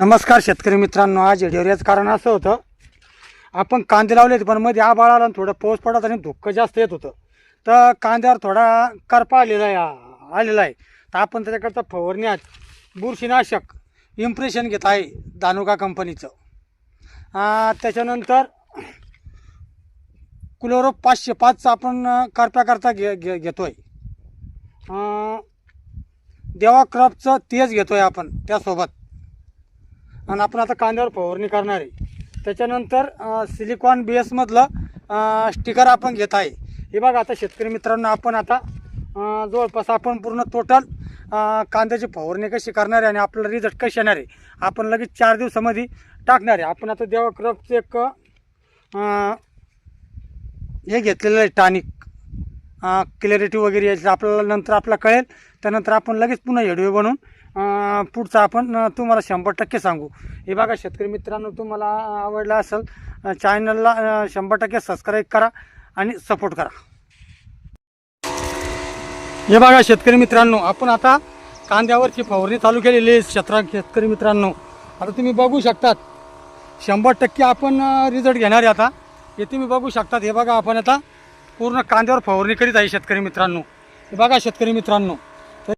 नमस्कार शेतकरी मित्रांनो आज व्हिडिओवर कारण असं होतं आपण कांदे लावले होते पण मध्ये आबाळ आला आणि थोडं पाऊस पडत आणि धुक्कं जास्त येत होतं. तर कांद्यावर थोडा करपा आलेला आहे आलेला आहे. तर आपण त्याच्याकडचं फवारण्यात बुरशीनाशक इम्प्रेशन घेत आहे दानुका कंपनीचं त्याच्यानंतर कुलोरो पाचशे पाचचं आपण करप्याकरता घे घे घेतो आहे देवा क्रॉपचं तेच घेतो आहे आपण त्यासोबत. आणि आपण आता कांद्यावर फवारणी करणार आहे. त्याच्यानंतर सिलिकॉन बी एसमधलं स्टिकर आपण घेत आहे. हे बघा आता शेतकरी मित्रांनो आपण आता जवळपास आपण पूर्ण टोटल कांद्याची फवारणी कशी करणार आहे आणि आपल्याला रिझल्ट कशी येणार आहे आपण लगेच चार दिवसामध्ये टाकणार आहे. आपण आता देवक्रपचं एक हे घेतलेलं आहे टॉनिक क्लॅरिटी वगैरे यायचं आपल्याला नंतर आपल्याला कळेल. त्यानंतर आपण लगेच पुन्हा व्हिडिओ बनवून पुढचा आपण तुम्हाला शंभर टक्के सांगू. हे बघा शेतकरी मित्रांनो तुम्हाला आवडला असेल चॅनलला शंभर टक्के सबस्क्राईब करा आणि सपोर्ट करा. हे बघा शेतकरी मित्रांनो आपण आता कांद्यावरची फवारणी चालू केलेली आहे क्षेत्रा शेतकरी मित्रांनो. आता तुम्ही बघू शकतात शंभर टक्के आपण रिझल्ट घेणार आहे आता. हे तुम्ही बघू शकतात. हे बघा आपण आता पूर्ण कांद्यावर फवारणी करीत आहे शेतकरी मित्रांनो. बघा शेतकरी मित्रांनो.